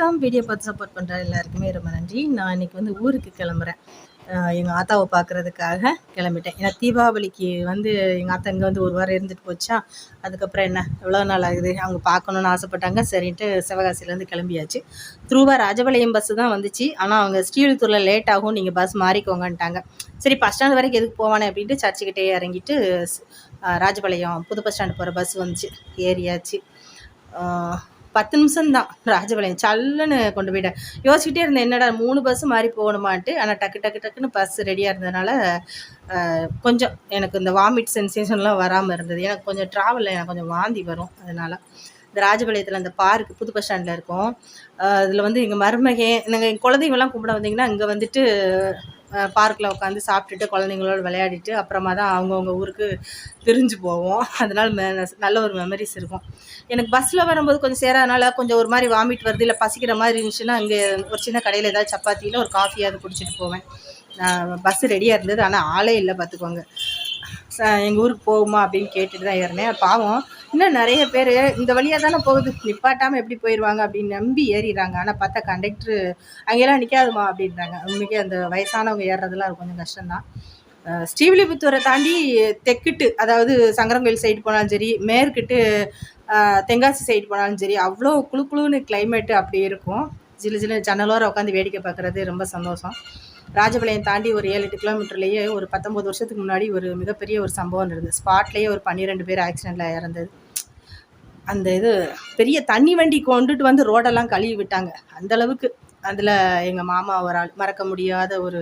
வணக்கம். வீடியோ பார்த்து சப்போர்ட் பண்ணுற எல்லாருக்குமே ரொம்ப நன்றி. நான் இன்னைக்கு வந்து ஊருக்கு கிளம்புறேன். எங்கள் ஆத்தாவை பார்க்குறதுக்காக கிளம்பிட்டேன். ஏன்னா தீபாவளிக்கு வந்து எங்கள் ஆத்தா இங்கே வந்து ஒரு வாரம் இருந்துட்டு போச்சா. அதுக்கப்புறம் என்ன? எவ்வளோ நாள் ஆகுது? அவங்க பார்க்கணுன்னு ஆசைப்பட்டாங்க. சரின்ட்டு சிவகாசிலேருந்து கிளம்பியாச்சு. த்ரூவா ராஜபாளையம் பஸ்ஸு தான் வந்துச்சு. ஆனால் அவங்க ஸ்ரீவில்புத்தூரில் லேட் ஆகும். நீங்கள் பஸ் மாறிக்கோங்கன்ட்டாங்க. சரி பஸ் ஸ்டாண்ட் வரைக்கும் எதுக்கு போவானே அப்படின்ட்டு சர்ச்சுக்கிட்டே இறங்கிட்டு ராஜபாளையம் புது பஸ் ஸ்டாண்டு போகிற பஸ் வந்துச்சு. ஏறியாச்சு. பத்து நிமிஷம்தான். ராஜபாளையம் சல்லுன்னு கொண்டு போயிட்டேன். யோசிச்சுட்டே இருந்தேன் என்னடா மூணு பஸ் மாறி போகணுமான்ட்டு. ஆனால் டக்கு டக்கு டக்குன்னு பஸ் ரெடியாக இருந்ததுனால கொஞ்சம் எனக்கு இந்த வாமிட் சென்சேஷன்லாம் வராமல் இருந்தது. எனக்கு கொஞ்சம் ட்ராவலில் எனக்கு கொஞ்சம் வாந்தி வரும். அதனால் இந்த ராஜபாளையத்தில் அந்த பார்க் புது பஸ் ஸ்டாண்டில் இருக்கும். அதில் வந்து எங்கள் மருமகன் நாங்கள் எங்கள் குழந்தைங்களாம் கும்பிட வந்தீங்கன்னா இங்கே வந்துட்டு பார்க்கில் உட்காந்து சாப்பிட்டுட்டு குழந்தைங்களோட விளையாடிட்டு அப்புறமா தான் அவங்கவுங்க ஊருக்கு பிரிஞ்சு போவோம். அதனால் மெ- நல்ல ஒரு மெமரிஸ் இருக்கும். எனக்கு பஸ்ஸில் வரும்போது கொஞ்சம் சேராதனால கொஞ்சம் ஒரு மாதிரி வாமிட் வருது இல்லை பசிக்கிற மாதிரி இருந்துச்சுன்னா அங்கே ஒரு சின்ன கடையில் ஏதாவது சப்பாத்தியில் ஒரு காஃபியாவது குடிச்சிட்டு போவேன். பஸ்ஸு ரெடியாக இருந்தது ஆனால் ஆளே இல்லை பார்த்துக்கோங்க எங்கள் ஊருக்கு போகுமா அப்படின்னு கேட்டுட்டு தான் ஏறினேன். பாவம் இன்னும் நிறைய பேர் இந்த வழியாக தானே போகுது. நிப்பாட்டாமல் எப்படி போயிடுவாங்க அப்படின்னு நம்பி ஏறிடுறாங்க. ஆனால் பார்த்தா கண்டக்டரு அங்கெல்லாம் நிற்காதுமா அப்படின்றாங்க. உண்மைக்கே அந்த வயசானவங்க ஏறுறதுலாம் கொஞ்சம் கஷ்டம்தான். அஹ் ஸ்ரீவில்லிபுத்தூரை தாண்டி தெற்கிட்டு அதாவது சங்கரங்கோயில் சைடு போனாலும் சரி மேற்கிட்டு தென்காசி சைடு போனாலும் சரி அவ்வளோ குளு குளுன்னு கிளைமேட்டு அப்படி இருக்கும். ஜிலு ஜிலு ஜன்னலோர உட்காந்து வேடிக்கை பார்க்குறது ரொம்ப சந்தோஷம். ராஜபாளையம் தாண்டி ஒரு ஏழு எட்டு கிலோமீட்டர்லேயே ஒரு பத்தொம்பது வருஷத்துக்கு முன்னாடி ஒரு மிகப்பெரிய ஒரு சம்பவம் நடந்தது. ஸ்பாட்லேயே ஒரு பன்னிரெண்டு பேர் ஆக்சிடெண்ட்டில் இறந்தது. அந்த இது பெரிய தண்ணி வண்டி கொண்டுட்டு வந்து ரோடெல்லாம் கழுவி விட்டாங்க. அந்த அளவுக்கு அதில் எங்கள் மாமா ஒரு ஆள் மறக்க முடியாத ஒரு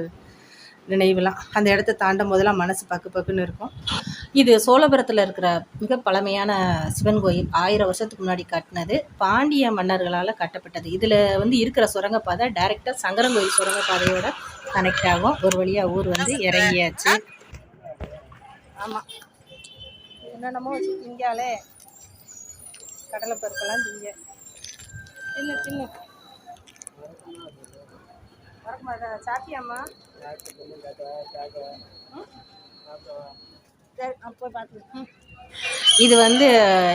நினைவுலாம். அந்த இடத்த தாண்டும் போதெல்லாம் மனசு பக்கு பக்குன்னு இருக்கும். இது சோழபுரத்தில் இருக்கிற மிக பழமையான சிவன் கோயில் ஆயிரம் வருஷத்துக்கு முன்னாடி கட்டினது. பாண்டிய மன்னர்களால் கட்டப்பட்டது. இதில் வந்து இருக்கிற சுரங்கப்பாதை டைரெக்டாக சங்கரங்கோயில் சுரங்கப்பாதையோட கனெக்ட் ஆகும். ஒரு வழியாக ஊர் வந்து இறங்கியாச்சு. ஆமாம் என்னென்னமோ வச்சு கடலை பருப்பெல்லாம் திங்க. தின்னு தின்னு. சரி அப்போ பார்த்து இது வந்து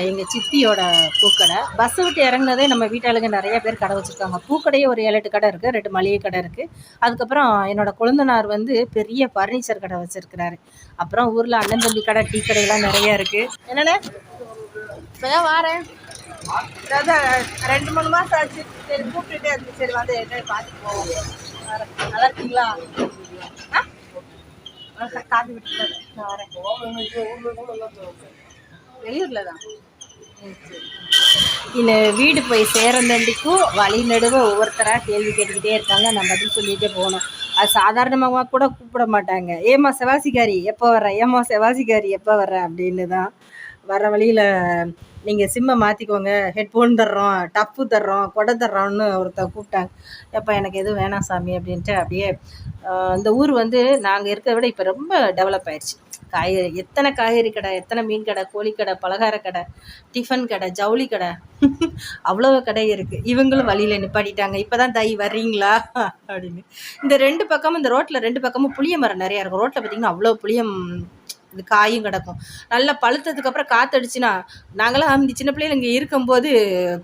எங்கள் சித்தியோட பூக்கடை. பஸ்ஸை விட்டு இறங்குனதே நம்ம வீட்டாளுங்க நிறைய பேர் கடை வச்சுருக்காங்க. பூக்கடையே ஒரு ஏழு எட்டு கடை இருக்குது ரெண்டு மளிகை கடை இருக்குது அதுக்கப்புறம் என்னோட கொழுந்தனார் வந்து பெரிய ஃபர்னிச்சர் கடை வச்சுருக்கிறாரு. அப்புறம் ஊரில் அண்ணன் தம்பி கடை டீ கடையெல்லாம் நிறைய இருக்குது என்னண்ணே? இப்போதான் வாரேன். அதான் ரெண்டு மூணு மாதம் ஆச்சு. சரி கூப்பிட்டுட்டே இருந்து. சரி வந்து என்ன பார்த்துட்டு போவோம் நல்லா இருக்கீங்களா? ஆ? வரேன். விட்டு நான் வரேன். வெளியூரில் தான். இந்த வீடு போய் சேரந்தண்டிக்கும் வழி நடுவ ஒவ்வொருத்தராக கேள்வி கேட்டுக்கிட்டே இருக்காங்க. நான் பதில் சொல்லிகிட்டே போகணும். அது சாதாரணமாக கூட கூப்பிட மாட்டாங்க. ஏம்மா செவாசிக்காரி எப்போ வர்ற? ஏம்மா செவாசிக்காரி எப்போ வர்ற? அப்படின்னு தான். வர வழியில் நீங்கள் சிம்மை மாற்றிக்கோங்க ஹெட்ஃபோன் தர்றோம் டப்பு தர்றோம் கொடை தர்றோம்னு ஒருத்தர் கூப்பிட்டாங்க. எப்போ எனக்கு எதுவும் வேணாம் சாமி அப்படின்ட்டு அப்படியே இந்த ஊர் வந்து நாங்கள் இருக்கிறத விட இப்போ ரொம்ப டெவலப் ஆயிடுச்சு. காய்கறி எத்தனை காய்கறி கடை எத்தனை மீன் கடை கோழிக்கடை பலகார கடை டிஃபன் கடை ஜவுளி கடை அவ்வளோ கடை இருக்குது இவங்களும் வழியில் நிப்பாட்டிட்டாங்க. இப்போ தான் தை வர்றீங்களா? அப்படின்னு. இந்த ரெண்டு பக்கமும் இந்த ரோட்டில் ரெண்டு பக்கமும் புளிய மரம் நிறையா இருக்கும். ரோட்டில் பார்த்தீங்கன்னா அவ்வளோ புளியம் இது காயும் கிடக்கும். நல்லா பழுத்ததுக்கு அப்புறம் காத்தடிச்சுன்னா நாங்களாம் இந்த சின்ன பிள்ளைகள் இங்கே இருக்கும்போது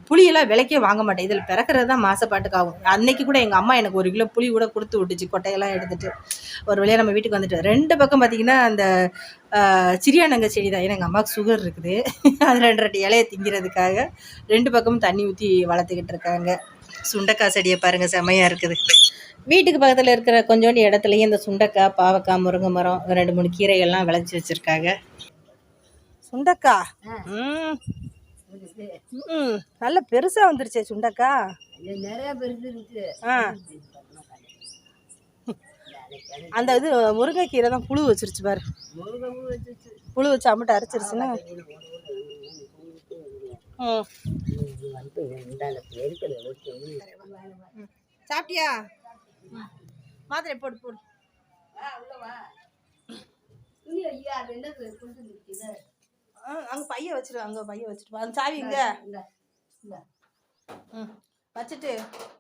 புளியெல்லாம் விலைக்கே வாங்க மாட்டேன் இதில் பிறக்கிறது தான் மாசப்பாட்டுக்காகும் அன்னைக்கு கூட எங்கள் அம்மா எனக்கு ஒரு கிலோ புளி கூட கொடுத்து விட்டுச்சு கொட்டையெல்லாம் எடுத்துட்டு. ஒரு வழியாக நம்ம வீட்டுக்கு வந்துட்டு ரெண்டு பக்கம் பார்த்தீங்கன்னா அந்த சிறியானங்க செடி தான். ஏன்னா எங்கள் அம்மாவுக்கு சுகர் இருக்குது. அது ரெண்டு ரெண்டு இலையை திங்கிறதுக்காக ரெண்டு பக்கமும் தண்ணி ஊற்றி வளர்த்துக்கிட்டு இருக்காங்க. சுண்டக்காய் செடியை பாருங்கள் செமையாக இருக்குது. வீட்டுக்கு பக்கத்தில் இருக்கிற கொஞ்சோண்டு இடத்துலையும் இந்த சுண்டைக்காய் பாவக்காய் முருங்கை மரம் ரெண்டு மூணு கீரைகள்லாம் விளைச்சி வச்சுருக்காங்க. சுண்டைக்காய் ம். ம். நல்ல பெருசாக வந்துருச்சே சுண்டைக்காய் நிறைய பெருசு இருக்கு. ஆ. அந்த இது முருங்கைக்கீரை தான் புழு வச்சிருச்சு பாரு. புழு வச்சு அம்மட்டு அரைச்சிருச்சுன்னா. சாப்பிட்டியா? மாத்திரை போடு போடு. அங்கே பைய வச்சிரு அங்கே பைய வச்சுட்டு. அந்த சாவி இங்க. ம் வச்சுட்டு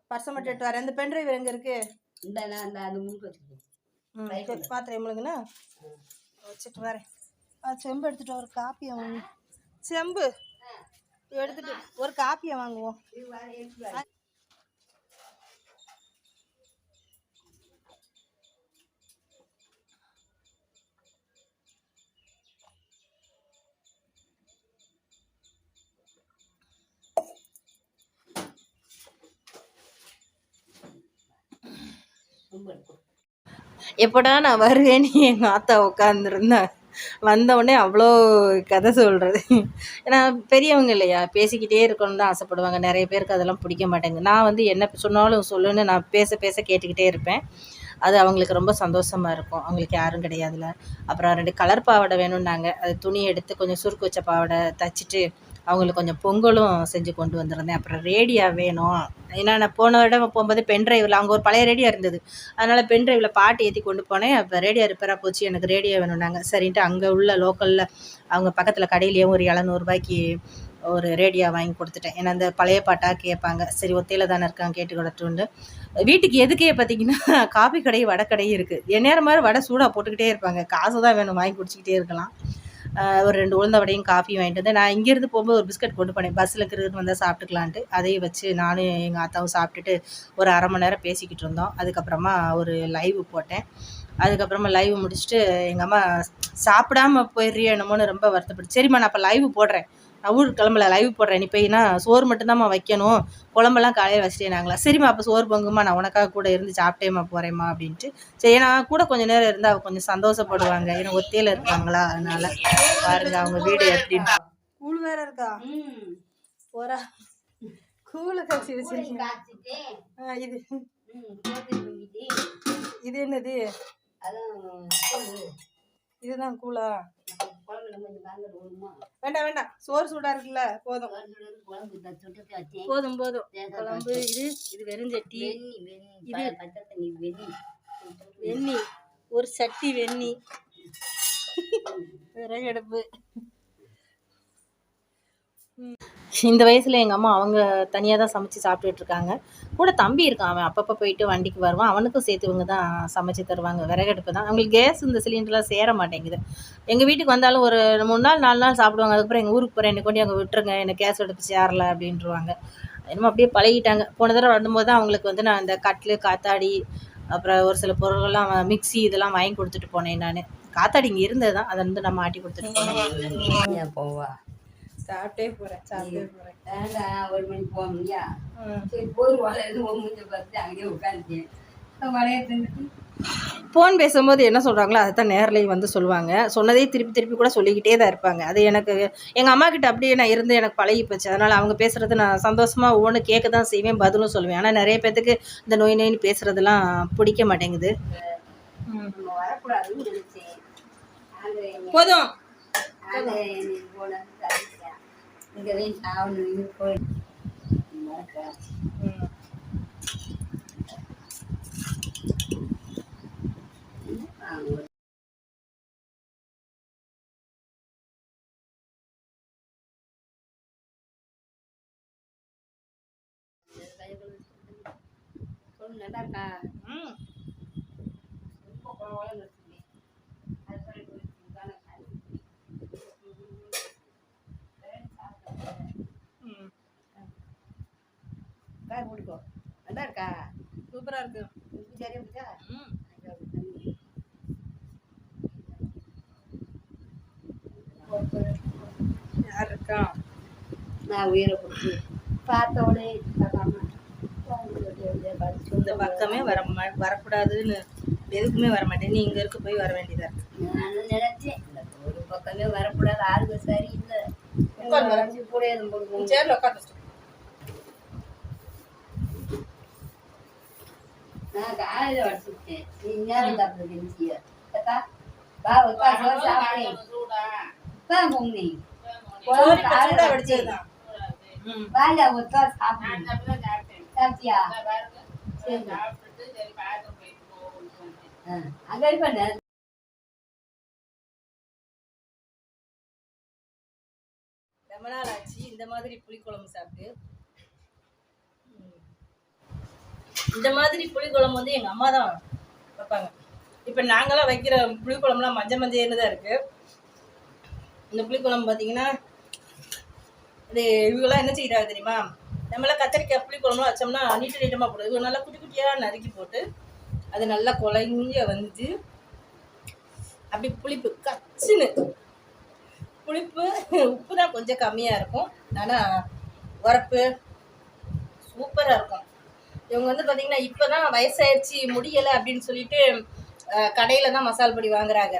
பர்ஸை மட்டும் எடுத்து வரேன். இந்த பென்ட்ரைவ் எங்கே இருக்கு? இந்த முழுக்க மாத்திரை எம்முழுங்கண்ணா வச்சுட்டு வரேன். செம்பு எடுத்துட்டு ஒரு காப்பியை வாங்க செம்பு. எடுத்துட்டு ஒரு காப்பியை வாங்குவோம். எப்படா நான் வருவேன்னு எங்கள் ஆத்தா உட்காந்துருந்தேன் வந்தவுடனே அவ்வளோ கதை சொல்கிறது ஏன்னா பெரியவங்க இல்லையா பேசிக்கிட்டே இருக்கணும்னு தான் ஆசைப்படுவாங்க. நிறைய பேருக்கு அதெல்லாம் பிடிக்க மாட்டேங்குது. நான் வந்து என்ன சொன்னாலும் சொல்லுன்னு நான் பேச பேச கேட்டுக்கிட்டே இருப்பேன். அது அவங்களுக்கு ரொம்ப சந்தோஷமாக இருக்கும். அவங்களுக்கு யாரும் கிடையாதுல. அப்புறம் ரெண்டு கலர் பாவாடை வேணும்னாங்க. அது துணி எடுத்து கொஞ்சம் சுருக்கு வச்ச பாவாடை தச்சுட்டு அவங்களுக்கு கொஞ்சம் பொங்கலும் செஞ்சு கொண்டு வந்திருந்தேன். அப்புறம் ரேடியா வேணும். ஏன்னா நான் போன இடம் போகும்போது பென் டிரைவில் அங்கே ஒரு பழைய ரேடியோ இருந்தது. அதனால் பென் டிரைவில் பாட்டு ஏற்றி கொண்டு போனேன். அப்போ ரேடியோ ரிப்பேராக போச்சு. எனக்கு ரேடியோ வேணும்னாங்க. சரின்ட்டு அங்கே உள்ள லோக்கலில் அவங்க பக்கத்தில் கடையிலேயே ஒரு இரநூறுபாய்க்கு ஒரு ரேடியோ வாங்கி கொடுத்துட்டேன். ஏன்னா அந்த பழைய பாட்டாக கேட்பாங்க. சரி ஒத்தையில் தானே இருக்கான் கேட்டு கொடுத்துட்டு வீட்டுக்கு எதுக்கே பார்த்தீங்கன்னா காபி கடை வடை கடையும் இருக்குது எந்நேரம் மாதிரி வடை சூடாக போட்டுக்கிட்டே இருப்பாங்க. காசு தான் வேணும் வாங்கி குடிச்சிக்கிட்டே இருக்கலாம். ஒரு ரெண்டு உளுந்த வடையும் காஃபி வாங்கிட்டு வந்து நான் இங்கேருந்து போகும்போது ஒரு பிஸ்கட் கொண்டு போனேன். பஸ்ஸில் இருக்கிறது வந்தால் சாப்பிட்டுக்கலான்ட்டு. அதையும் வச்சு நானும் எங்கள் ஆத்தாவும் சாப்பிட்டுட்டு ஒரு அரை மணி நேரம் பேசிக்கிட்டு இருந்தோம். அதுக்கப்புறமா ஒரு லைவ் போட்டேன். அதுக்கப்புறமா லைவ் முடிச்சுட்டு எங்கள் அம்மா சாப்பிடாம போயிடுறியோ என்னமோன்னு ரொம்ப வருத்தப்பட்டு சரிம்மா நான் அப்போ லைவ் போடுறேன். நான் ஊருக்கு கிளம்பல லைவ் போடுறேன். நீ போய்னா சோறு மட்டும்தாம்மா வைக்கணும். குழம்பெல்லாம் காலையில் வச்சுட்டே நாங்களா சரிம்மா அப்போ சோறு பொங்குமா நான் உனக்காக கூட இருந்து சாப்பிட்டேம்மா போகிறேம்மா அப்படின்ட்டு. சரி ஏன்னா கூட கொஞ்சம் நேரம் இருந்தால் அவ கொஞ்சம் சந்தோஷப்படுவாங்க. ஏன்னா ஒத்தையில் இருக்காங்களா அதனால. பாருங்க அவங்க வீடு எப்படின்னு கூழ் வேற இருக்கா? ம். போறா. கூழை கட்சி இது. இது என்னது? இதுதான் கூழா வேண்டாம் வேண்டாம். சோறு சூடா இருக்குல்ல போதும். போதும் போதும். குழம்பு இது இது வெறுஞ்சட்டி வெந்நி வெந்நி ப- பச்சை தண்ணி வெந்நி வெண்ணி. ஒரு சட்டி வெண்ணி. விறகடுப்பு. இந்த வயசில் எங்கள் அம்மா அவங்க தனியாக தான் சமைச்சு சாப்பிட்டுட்டு இருக்காங்க. கூட தம்பி இருக்கான் அவன். அப்பப்போ போயிட்டு வண்டிக்கு வருவான். அவனுக்கும் சேர்த்து இவங்க தான் சமைச்சு தருவாங்க. விறகடுப்பு தான். அவங்களுக்கு கேஸ் இந்த சிலிண்டர்லாம் சேர மாட்டேங்குது. எங்கள் வீட்டுக்கு வந்தாலும் ஒரு மூணு நாள் நாலு நாள் சாப்பிடுவாங்க. அதுக்கப்புறம் எங்கள் ஊருக்கு போகிறேன் என்னை கொண்டு அங்கே விட்டுருங்க. எனக்கு கேஸ் அடுப்பு சேரல அப்படின்ட்டுருவாங்க என்னமோ அப்படியே பழகிட்டாங்க. போன தடவை வரும்போது தான் அவங்களுக்கு வந்து நான் இந்த கட்லு காத்தாடி அப்புறம் ஒரு சில பொருள்கள்லாம் மிக்ஸி இதெல்லாம் வாங்கி கொடுத்துட்டு போனேன் நான். காத்தாடி இங்கே இருந்தது தான். அதை வந்து நான் மாட்டி கொடுத்துட்டு போனேன். போவா. சாப்பிட்டே போகிறேன் சாப்பிட்டே வேண்டாம் ஒரு மணிக்கு போக முடியா சரி போர் வளையது ஒரு முடிஞ்ச பார்த்து அங்கேயே உட்காந்துட்டேன் தின்னுட்டு ஃபோன் பேசும்போது என்ன சொல்கிறாங்களோ அதை தான் நேர்லேயும் வந்து சொல்லுவாங்க. சொன்னதே திருப்பி திருப்பி கூட சொல்லிக்கிட்டே தான் இருப்பாங்க. அது எனக்கு எங்கள் அம்மா கிட்ட அப்படியே நான் இருந்து எனக்கு பழகி போச்சு. அதனால் அவங்க பேசுகிறது நான் சந்தோஷமாக ஒவ்வொன்று கேட்க தான் செய்வேன் பதிலும் சொல்லுவேன். ஆனால் நிறைய பேர்த்துக்கு இந்த நோய் நோயின்னு பேசுகிறதுலாம் பிடிக்க மாட்டேங்குது. நம்ம வரக்கூடாதுன்னு நினைச்சேன் அது போதும் அது போன இங்கே வீட்டு ஆகணும் போய் நல்லா இருக்கா ம் ரொம்ப கார் பிடிக்கோ நல்லா இருக்கா? சூப்பராக இருக்கு. உப்பு சரியா பிடிச்சா யார் இருக்கா? நான் உயிரை கொடுத்து பார்த்தோடே இந்த பக்கமே வர வரக்கூடாதுன்னு எதுக்குமே வர மாட்டேன். நீ இங்கே இருக்க போய் வர வேண்டியதாக இருக்கு. நானும் நினைச்சேன். ஒரு பக்கமே வரக்கூடாது. ஆளுங்க எதுவும் போடுவோம் சேரில் உட்காந்து நான் காலையில வடிச்சுட்டேன் நீ நேரம் சாப்பிடுறது இருந்துச்சியா அக்கா வா சோறு பொங்கி வடிச்சதுதான் வாங்க சாப்பிடு. சாப்பிட்டியா? சரி. அங்க இருப்பேன் ரொம்ப நாள் ஆச்சு. இந்த மாதிரி புளிக்குழம்பு சாப்பிட்டு ம். இந்த மாதிரி புளிக்குழம்பு வந்து எங்கள் அம்மா தான் வைப்பாங்க. இப்போ நாங்களாம் வைக்கிற புளிக்குழம்புலாம் மஞ்சள் மஞ்சள்னு தான் இருக்குது இந்த புளிக்குழம்பு பார்த்தீங்கன்னா இது இவங்கெல்லாம் என்ன செய்கிறாங்க தெரியுமா? நம்மளாம் கத்திரிக்காய் புளிக்குழம்புலாம் வச்சோம்னா நீட்டு நீட்டமாக போடுது. இவங்க நல்லா குட்டி குட்டியாக நறுக்கி போட்டு அது நல்லா குழஞ்ச வந்து அப்படி புளிப்பு கச்சுன்னு. புளிப்பு உப்பு தான் கொஞ்சம் கம்மியாக இருக்கும். ஆனால் உரப்பு சூப்பராக இருக்கும். இவங்க வந்து பார்த்தீங்கன்னா இப்போ தான் வயசாயிடுச்சு முடியலை அப்படின்னு சொல்லிட்டு கடையில் தான் மசால் பொடி வாங்குறாங்க.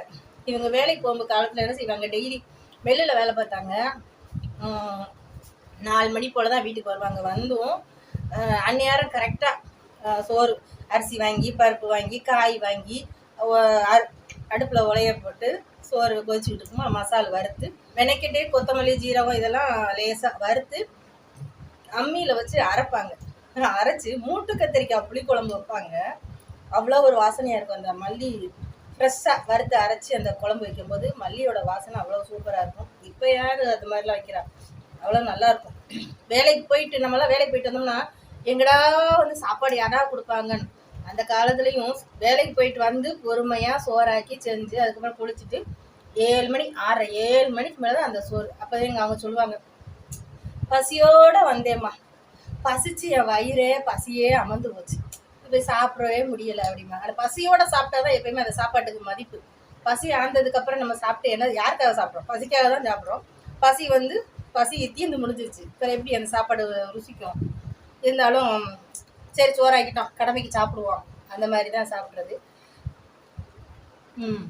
இவங்க வேலைக்கு போகும்போது காலத்தில் என்ன செய்வாங்க டெய்லி வெளியில் வேலை பார்த்தாங்க. நாலு மணி போல் தான் வீட்டுக்கு வருவாங்க. வந்தும் அந்நேரம் கரெக்டாக சோறு அரிசி வாங்கி பருப்பு வாங்கி காய் வாங்கி அடுப்பில் உலைய போட்டு சோறு கொதிச்சுக்கிட்டு இருக்குமா மசால் வறுத்து வெனக்கிட்டே கொத்தமல்லி ஜீரகம் இதெல்லாம் லேசாக வறுத்து அம்மியில் வச்சு அரைப்பாங்க. அரைச்சி மூட்டு கத்திரிக்காய் புளிக்குழம்பு வைப்பாங்க. அவ்வளோ ஒரு வாசனையாக இருக்கும். அந்த மல்லி ஃப்ரெஷ்ஷாக வறுத்து அரைச்சி அந்த குழம்பு வைக்கும்போது மல்லியோட வாசனை அவ்வளோ சூப்பராக இருக்கும். இப்போ யார் அது மாதிரிலாம் வைக்கிறா? அவ்வளோ நல்லாயிருக்கும் வேலைக்கு போயிட்டு நம்மளாம் வேலைக்கு போயிட்டு வந்தோம்னா எங்கடா வந்து சாப்பாடு யாரா கொடுப்பாங்கன்னு. அந்த காலத்துலேயும் வேலைக்கு போயிட்டு வந்து பொறுமையாக சோறாக்கி செஞ்சு அதுக்கப்புறம் குளிச்சுட்டு ஏழு மணி ஆறரை ஏழு மணிக்கு மேலே தான் அந்த சோறு. அப்போ எங்கள் அவங்க சொல்லுவாங்க பசியோடு வந்தேம்மா. பசிச்சு என் வயிறே பசியே அமர்ந்து போச்சு. போய் சாப்பிடவே முடியல அப்படிமா. அந்த பசியோட சாப்பிட்டா தான் எப்பயுமே அந்த சாப்பாட்டுக்கு மதிப்பு. பசி ஆந்ததுக்கப்புறம் நம்ம சாப்பிட்டு என்ன யாருக்காக சாப்பிட்றோம்? பசிக்காக தான் சாப்பிட்றோம். பசி வந்து பசி தீர்ந்து முடிஞ்சிருச்சு. இப்போ எப்படி அந்த சாப்பாடு ருசிக்கும்? இருந்தாலும் சரி சோறாக்கிட்டோம். கடமைக்கு சாப்பிடுவோம். அந்த மாதிரி தான் சாப்பிட்றது. ம்.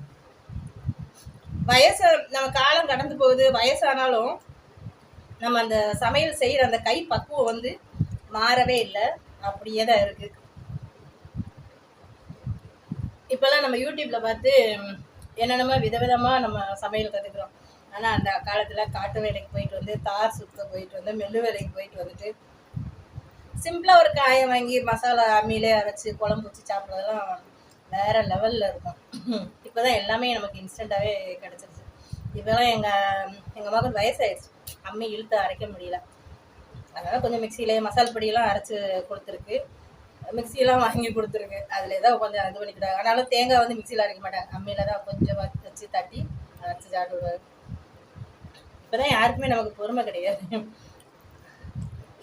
வயசு நம்ம காலம் கடந்து போகுது. வயசானாலும் நம்ம அந்த சமையல் செய்கிற அந்த கை பக்குவம் வந்து மாறவே இல்லை. அப்படியே தான் இருக்கு. இப்போல்லாம் நம்ம யூடியூப்ல பார்த்து என்னென்னமோ விதவிதமாக நம்ம சமையல் கற்றுக்குறோம் ஆனால் அந்த காலத்தில் காட்டு வேலைக்கு போயிட்டு வந்து தார் சுத்த போயிட்டு வந்து மெல்லு வேலைக்கு போயிட்டு வந்துட்டு சிம்பிளாக ஒரு காயை வாங்கி மசாலா அம்மியிலே அரைச்சி குழம்பு வச்சு சாப்பிட்றதெல்லாம் வேறு லெவலில் இருக்கும். இப்போ தான் எல்லாமே நமக்கு இன்ஸ்டண்ட்டாகவே கிடச்சிருச்சு. இப்போலாம் எங்கள் எங்கள் மகள் வயசாயிடுச்சு. அம்மி இழுத்து அரைக்க முடியல. அதனால் கொஞ்சம் மிக்சியிலே மசால் பொடியெல்லாம் அரைச்சி கொடுத்துருக்கு. மிக்சியெல்லாம் வாங்கி கொடுத்துருக்கு. அதில் தான் கொஞ்சம் இது பண்ணிக்கிட்டாங்க. ஆனாலும் தேங்காய் வந்து மிக்சியில் அரைக்க மாட்டாங்க. அம்மையில் தான் கொஞ்சம் வச்சு தட்டி அரைச்சி சாப்பிடுவாங்க. இப்போ தான் யாருக்குமே நமக்கு பொறுமை கிடையாது.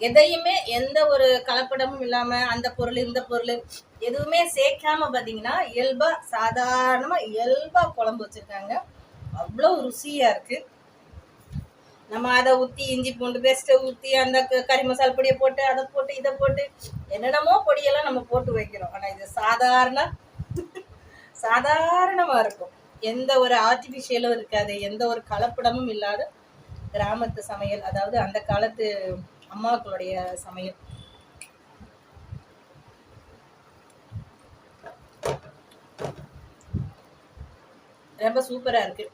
எதையுமே எந்த ஒரு கலப்படமும் இல்லாமல் அந்த பொருள் இந்த பொருள் எதுவுமே சேர்க்காம பார்த்தீங்கன்னா இயல்பாக சாதாரணமாக இயல்பாக குழம்பு வச்சுருக்காங்க. அவ்வளோ ருசியாக இருக்குது நம்ம அதை ஊற்றி இஞ்சி பூண்டு பேஸ்ட்டை ஊற்றி அந்த க- கறி மசாலா பொடியை போட்டு அதை போட்டு இதை போட்டு என்னென்னமோ பொடியெல்லாம் நம்ம போட்டு வைக்கிறோம். ஆனால் இது சாதாரண சாதாரணமாக இருக்கும். எந்த ஒரு ஆர்டிஃபிஷியலும் இருக்காது. எந்த ஒரு கலப்படமும் இல்லாத கிராமத்து சமையல். அதாவது அந்த காலத்து அம்மாக்களுடைய சமையல். ரொம்ப சூப்பராக இருக்குது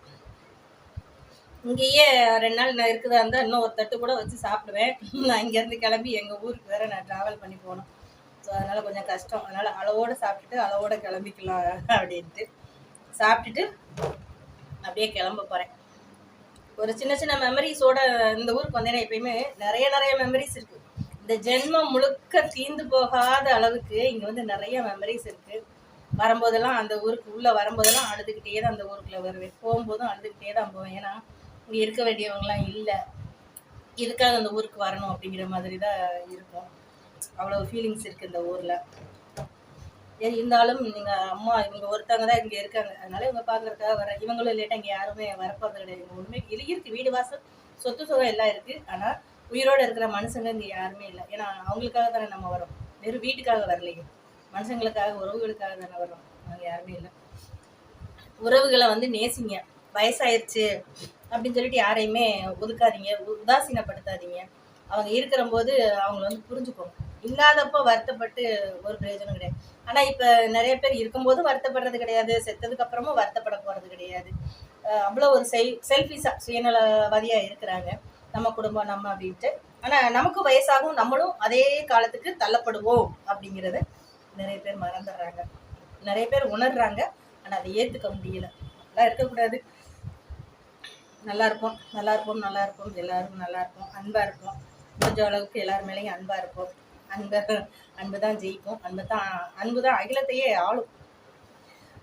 இங்கேயே ரெண்டு நாள் நான் இருக்குதா இருந்தால் இன்னும் ஒரு தட்டு கூட வச்சு சாப்பிடுவேன். நான் இங்கேருந்து கிளம்பி எங்கள் ஊருக்கு வேறு நான் ட்ராவல் பண்ணி போகணும். ஸோ அதனால் கொஞ்சம் கஷ்டம். அதனால் அளவோடு சாப்பிட்டுட்டு அளவோடு கிளம்பிக்கலாம் அப்படின்ட்டு சாப்பிட்டுட்டு அப்படியே கிளம்ப போகிறேன் ஒரு சின்ன சின்ன மெமரிஸோட இந்த ஊருக்கு வந்தேன்னா எப்பயுமே நிறைய நிறைய மெமரிஸ் இருக்குது இந்த ஜென்மம் முழுக்க தீந்து போகாத அளவுக்கு இங்கே வந்து நிறைய மெமரிஸ் இருக்குது வரும்போதெல்லாம் அந்த ஊருக்கு உள்ளே வரும்போதெல்லாம் அழுதுகிட்டே தான் அந்த ஊருக்குள்ளே வருவேன். போகும்போதும் அழுதுகிட்டே தான் போவேன். ஏன்னா இருக்க வேண்டியவங்களாம் இல்லை. இதுக்காக அந்த ஊருக்கு வரணும் அப்படிங்கிற மாதிரி தான் இருக்கும். அவ்வளோ ஃபீலிங்ஸ் இருக்குது இந்த ஊரில். இருந்தாலும் நீங்கள் அம்மா இவங்க ஒருத்தவங்க தான் இங்கே இருக்காங்க. அதனால இவங்க பார்க்கறதுக்காக வர இவங்களும் இல்லைட்டா இங்கே யாருமே வரப்போகிறது கிடையாது. ஒன்றுமே இல்லை இருக்குது வீடு வாசல் சொத்து சுகம் எல்லாம் இருக்குது ஆனால் உயிரோடு இருக்கிற மனுஷங்க இங்கே யாருமே இல்லை. ஏன்னா அவங்களுக்காக தானே நம்ம வரோம் வெறும் வீட்டுக்காக வரலையே. மனுஷங்களுக்காக உறவுகளுக்காக தானே வரோம் நாங்கள் யாருமே இல்லை. உறவுகளை வந்து நேசிங்க. வயசாயிருச்சு அப்படின்னு சொல்லிட்டு யாரையுமே ஒதுக்காதீங்க உதாசீனப்படுத்தாதீங்க. அவங்க இருக்கிற போது அவங்கள வந்து புரிஞ்சுக்கோங்க. இல்லாதப்போ வருத்தப்பட்டு ஒரு பிரயோஜனம் கிடையாது. ஆனால் இப்போ நிறைய பேர் இருக்கும்போது வருத்தப்படுறது கிடையாது செத்ததுக்கு அப்புறமும் வருத்தப்பட போகிறது கிடையாது. அவ்வளோ ஒரு செல் செல்ஃபிஷாக சுயநலவாதியாக இருக்கிறாங்க. நம்ம குடும்பம் நம்ம அப்படின்ட்டு ஆனால் நமக்கு வயசாகும் நம்மளும் அதே காலத்துக்கு தள்ளப்படுவோம் அப்படிங்கிறத நிறைய பேர் மறந்துடுறாங்க. நிறைய பேர் உணர்றாங்க. ஆனால் அதை ஏற்றுக்க முடியலை. அப்படிலாம் இருக்கக்கூடாது. நல்லா இருப்போம். நல்லா இருப்போம் நல்லா இருப்போம். எல்லாரும் நல்லா இருப்போம். அன்பாக இருப்போம். முடிஞ்ச அளவுக்கு எல்லார் மேலேயும் அன்பாக இருப்போம். அன்பை அன்பு தான் ஜெயிக்கும் அன்பு தான் அன்பு தான் அகிலத்தையே ஆளும்.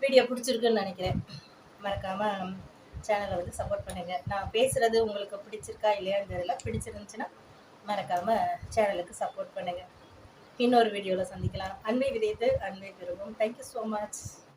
வீடியோ பிடிச்சிருக்குன்னு நினைக்கிறேன். மறக்காமல் சேனலை வந்து சப்போர்ட் பண்ணுங்கள் நான் பேசுகிறது உங்களுக்கு பிடிச்சிருக்கா இல்லையாங்கிறதுல பிடிச்சிருந்துச்சுன்னா மறக்காமல் சேனலுக்கு சப்போர்ட் பண்ணுங்கள் இன்னொரு வீடியோவில் சந்திக்கலாம். அன்பை விதைத்து அன்பை பெறுவோம். Thank you so much